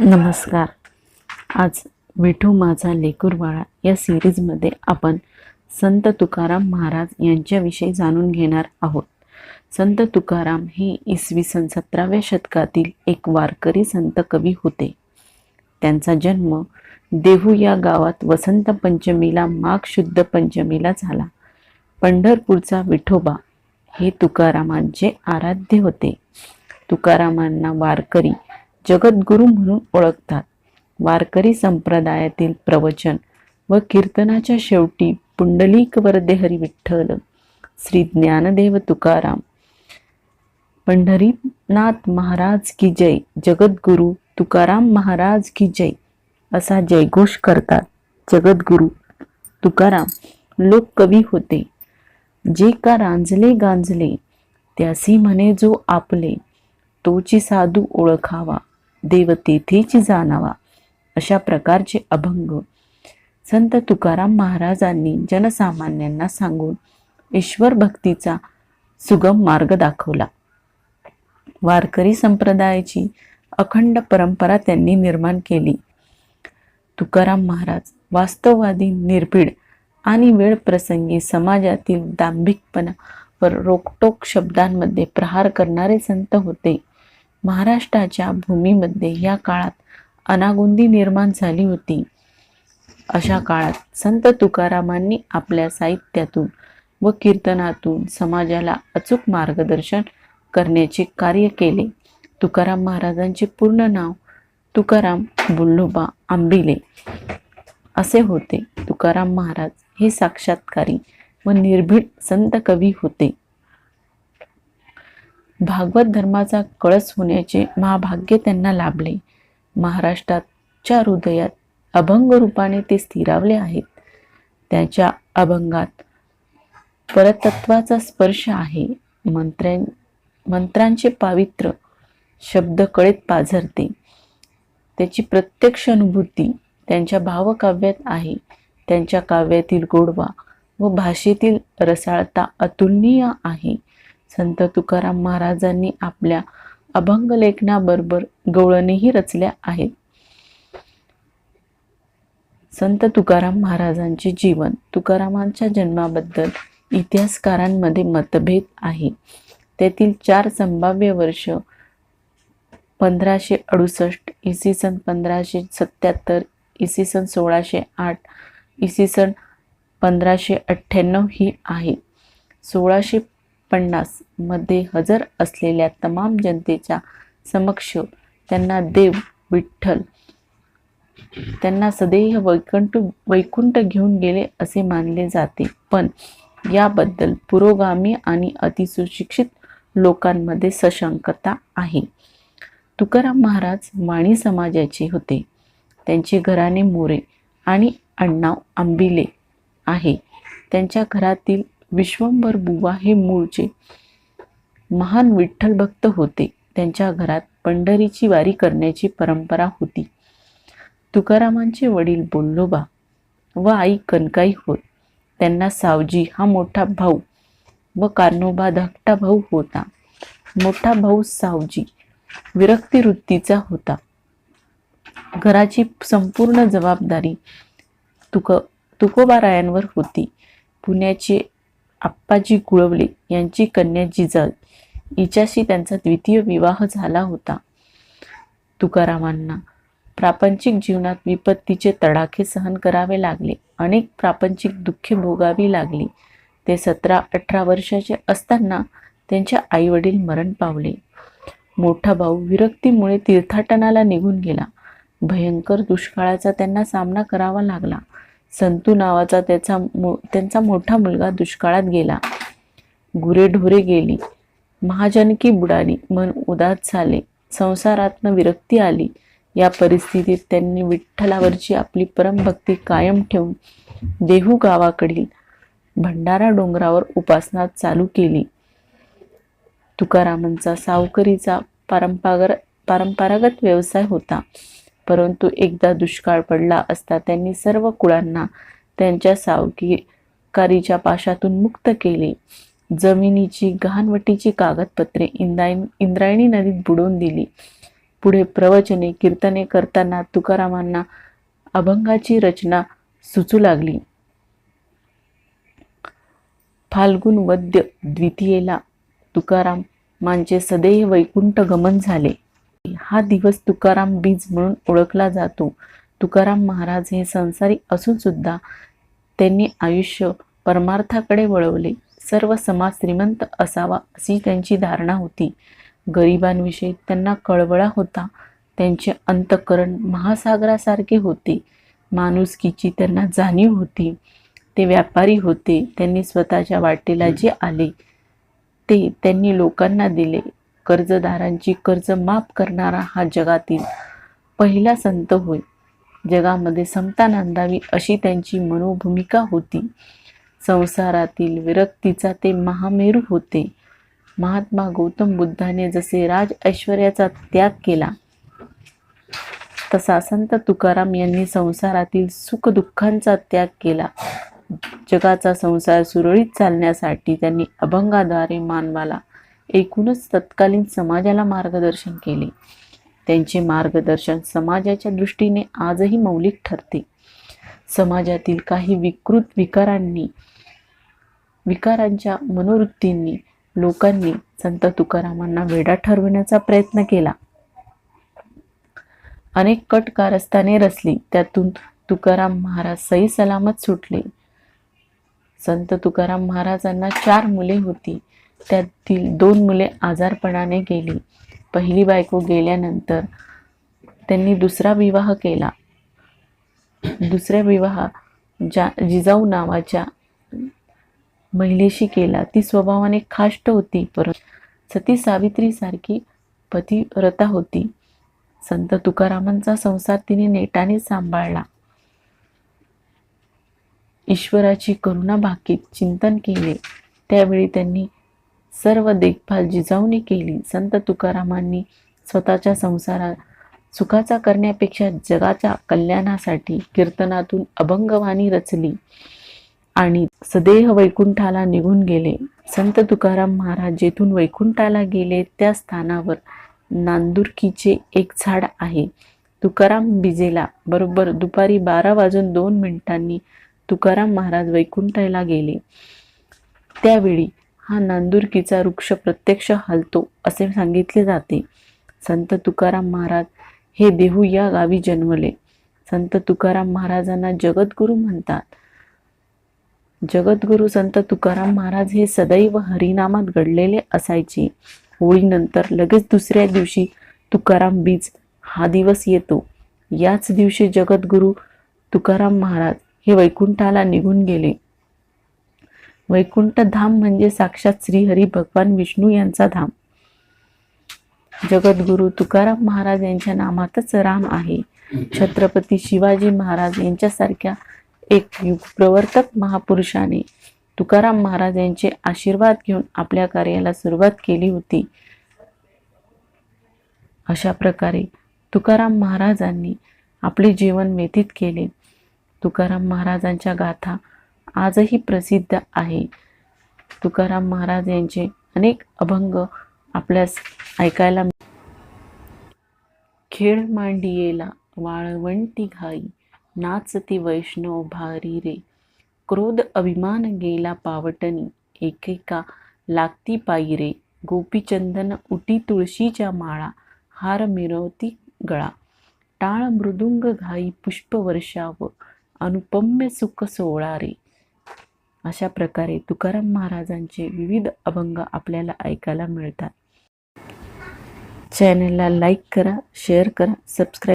नमस्कार. आज विठू माझा लेकूरवाळा या सिरीजमध्ये आपण संत तुकाराम महाराज यांच्याविषयी जाणून घेणार आहोत. संत तुकाराम हे इसवी सन सतराव्या शतकातील एक वारकरी संत कवी होते. त्यांचा जन्म देहू या गावात वसंत पंचमीला माघ शुद्ध पंचमीला झाला. पंढरपूरचा विठोबा हे तुकारामांचे आराध्य होते. तुकारामांना वारकरी जगद्गुरू म्हणून ओळखतात. वारकरी संप्रदायातील प्रवचन व कीर्तनाच्या शेवटी पुंडलिक वरदे हरी विठ्ठल श्री ज्ञानदेव तुकाराम. पंढरीनाथ महाराज की जय जगद्गुरू तुकाराम महाराज की जय असा जयघोष करतात जगद्गुरू तुकाराम. लोककवी होते. जे का रांजले गांजले त्यासी म्हणे जो आपले तोची साधू ओळखावा. देव तेथेची जाणावा. अशा प्रकारचे अभंग संत तुकाराम महाराजांनी जनसामान्यांना सांगून ईश्वर भक्तीचा सुगम मार्ग दाखवला. वारकरी संप्रदायाची अखंड परंपरा त्यांनी निर्माण केली. तुकाराम महाराज वास्तववादी निर्भीड आणि वेळ प्रसंगी समाजातील दांभिकपणावर रोकटोक शब्दांमध्ये प्रहार करणारे संत होते. महाराष्ट्राच्या भूमीमध्ये या काळात अनागोंदी निर्माण झाली होती. अशा काळात संत तुकारामांनी आपल्या साहित्यातून व कीर्तनातून समाजाला अचूक मार्गदर्शन करण्याचे कार्य केले. तुकाराम महाराजांचे पूर्ण नाव तुकाराम बुल्लोबा आंबिले. असे होते. तुकाराम महाराज हे साक्षात्कारी व निर्भीड संत कवी होते. भागवत धर्माचा कळस होण्याचे महाभाग्य त्यांना लाभले. महाराष्ट्राच्या हृदयात अभंग रूपाने ते स्थिरावले आहेत. त्याच्या अभंगात परतत्वाचा स्पर्श आहे. मंत्र्यां मंत्रांचे पावित्र्य शब्द कळेत पाझरते. त्याची प्रत्यक्ष अनुभूती त्यांच्या भावकाव्यात आहे. त्यांच्या काव्यातील गोडवा व भाषेतील रसाळता अतुलनीय आहे. संत तुकाराम महाराजांनी आपल्या अभंग लेखनाबरोबर गवळणीही रचल्या आहेत. संत तुकाराम महाराजांचे जीवन तुकारामांच्या जन्माबद्दल इतिहासकारांमध्ये मतभेद आहे. तेथील चार संभाव्य वर्ष पंधराशे अडुसष्ट इसवी सन पंधराशे सत्याहत्तर इसवी सन सोळाशे आठ इसवी सन पंधराशे अठ्ठ्याण्णव ही आहे. सोळाशे पन्नासमध्ये हजर असलेल्या तमाम जनतेच्या समक्ष त्यांना देव विठ्ठल त्यांना सदैव वैकुंठ वैकुंठ घेऊन गेले असे मानले जाते. पण याबद्दल पुरोगामी आणि अतिसुशिक्षित लोकांमध्ये सशंकता आहे. तुकाराम महाराज वाणी समाजाचे होते. त्यांचे घराणे मोरे आणि अण्णाव आंबिले आहे. त्यांच्या घरातील विश्वंभर बुवा हे मूळचे महान विठ्ठल भक्त होते. त्यांच्या घरात पंढरीची वारी करण्याची परंपरा होती. तुकारामांचे वडील बोल्लोबा व आई कनकाई होत त्यांना सावजी हा मोठा भाऊ व कार्नोबा धाकटा भाऊ होता. मोठा भाऊ सावजी विरक्ती वृत्तीचा होता. घराची संपूर्ण जबाबदारी तुक तुकोबारायांवर होती. पुण्याचे आप्पाजी कुळवले यांची कन्या जिजाई हिच्याशी त्यांचा द्वितीय विवाह झाला होता. तुकारामांना प्रापंचिक जीवनात विपत्तीचे तडाखे सहन करावे लागले. अनेक प्रापंचिक दुःखे भोगावी लागली. ते सतरा अठरा वर्षाचे असताना त्यांच्या आईवडील मरण पावले. मोठा भाऊ विरक्तीमुळे तीर्थाटनाला निघून गेला. भयंकर दुष्काळाचा त्यांना सामना करावा लागला. संतू नावाचा त्याचा त्यांचा मोठा मुलगा दुष्काळात गेला. गुरेढोरे गेली. महाजनकी बुडाली. मन उदास झाले. संसारातनं विरक्ती आली. या परिस्थितीत त्यांनी विठ्ठलावरची आपली परमभक्ती कायम ठेवून देहू गावाकडील भंडारा डोंगरावर उपासना चालू केली. तुकारामांचा सावकरीचा परंपागर पारंपरागत व्यवसाय होता. परंतु एकदा दुष्काळ पडला असता त्यांनी सर्व कुळांना त्यांच्या सावकीकारीच्या पाशातून मुक्त केले. जमिनीची गहाणवटीची कागदपत्रे इंद्रायणी इंद्रायणी नदीत बुडवून दिली. पुढे प्रवचने कीर्तने करताना तुकारामांना अभंगाची रचना सुचू लागली. फाल्गुन वद्य द्वितीयेला तुकारामांचे सदैव वैकुंठ गमन झाले. हा दिवस तुकाराम बीज म्हणून ओळखला जातो. तुकाराम महाराज हे संसारी असून सुद्धा त्यांनी आयुष्य परमार्थाकडे वळवले. सर्व समाज श्रीमंत असावा अशी त्यांची धारणा होती. गरिबांविषयी त्यांना कळवळा होता. त्यांचे अंतकरण महासागरासारखे होते. माणुसकीची त्यांना जाणीव होती. ते व्यापारी होते. त्यांनी स्वतःच्या वाटेला जे आले ते त्यांनी लोकांना दिले. कर्जदारांची कर्ज माफ करणारा हा जगातील पहिला संत होय. जगामध्ये समता नांदावी अशी त्यांची मनोभूमिका होती. संसारातील विरक्तीचा ते महामेरू होते. महात्मा गौतम बुद्धाने जसे राज ऐश्वर्याचा त्याग केला तसा संत तुकाराम यांनी संसारातील सुखदुःखांचा त्याग केला. जगाचा संसार सुरळीत चालण्यासाठी त्यांनी अभंगाद्वारे मानवाला एकूणच तत्कालीन समाजाला मार्गदर्शन केले. त्यांचे मार्गदर्शन समाजाच्या दृष्टीने आजही मौलिक ठरते. समाजातील काही विकृत विकारांनी विकारांच्या मनोवृत्तींनी लोकांनी संत तुकारामांना वेडा ठरविण्याचा प्रयत्न केला. अनेक कट कारस्थाने रचली. त्यातून तुकाराम महाराज सही सलामत सुटले. संत तुकाराम महाराजांना चार मुले होती. त्यातील दोन मुले आजारपणाने गेली. पहिली बायको गेल्यानंतर त्यांनी दुसरा विवाह केला. दुसऱ्या विवाह ज्या जिजाऊ नावाच्या महिलेशी केला. ती स्वभावाने खाष्ट होती परत सती सावित्रीसारखी पतिव्रता होती. संत तुकारामांचा संसार तिने नेटाने सांभाळला. ईश्वराची करुणा भाकीत चिंतन केले. त्यावेळी त्यांनी सर्व देखभाल जिजाऊने केली. संत तुकारामांनी स्वतःच्या संसारात सुखाचा करण्यापेक्षा जगाच्या कल्याणासाठी कीर्तनातून अभंगवाणी रचली आणि सदेह वैकुंठाला निघून गेले. संत तुकाराम महाराज जेथून वैकुंठाला गेले त्या स्थानावर नांदुरकीचे एक झाड आहे. तुकाराम बिजेला बरोबर दुपारी बारा वाजून दोन मिनिटांनी तुकाराम महाराज वैकुंठाला गेले. त्यावेळी हा नांदुरकीचा वृक्ष प्रत्यक्ष हलतो असे सांगितले जाते. संत तुकाराम महाराज हे देहू या गावी जन्मले. संत तुकाराम महाराजांना जगद्गुरू म्हणतात. जगद्गुरू संत तुकाराम महाराज हे सदैव हरिनामात घडलेले असायचे. होळीनंतर लगेच दुसऱ्या दिवशी तुकाराम बीज हा दिवस येतो. याच दिवशी जगद्गुरू तुकाराम महाराज हे वैकुंठाला निघून गेले. वैकुंठ धाम म्हणजे साक्षात श्रीहरी भगवान विष्णू यांचा धाम. जगद्गुरु तुकाराम महाराज यांच्या नामातच राम आहे. छत्रपती शिवाजी महाराज यांच्यासारख्या एक युगप्रवर्तक महापुरुषाने तुकाराम महाराज यांचे आशीर्वाद घेऊन आपल्या कार्याला सुरुवात केली होती. अशा प्रकारे तुकाराम महाराजांनी आपले जीवन व्यतीत केले. तुकाराम महाराजांच्या गाथा आजही प्रसिद्ध आहे. तुकाराम महाराज यांचे अनेक अभंग आपल्यास ऐकायला खेळ मांडियेला वाळवंटी घाई नाचती वैष्णव भारी रे. क्रोध अभिमान गेला पावटणी एकेका लागती पायी रे. गोपीचंदन उटी तुळशीच्या माळा हार मिरवती गळा. टाळ मृदुंग घाई पुष्पवर्षाव अनुपम्य सुख सोळा रे. अशा प्रकारे तुकाराम महाराजांचे विविध अभंग आपल्याला ऐकायला मिळतात. चॅनलला लाईक करा शेअर करा सबस्क्राईब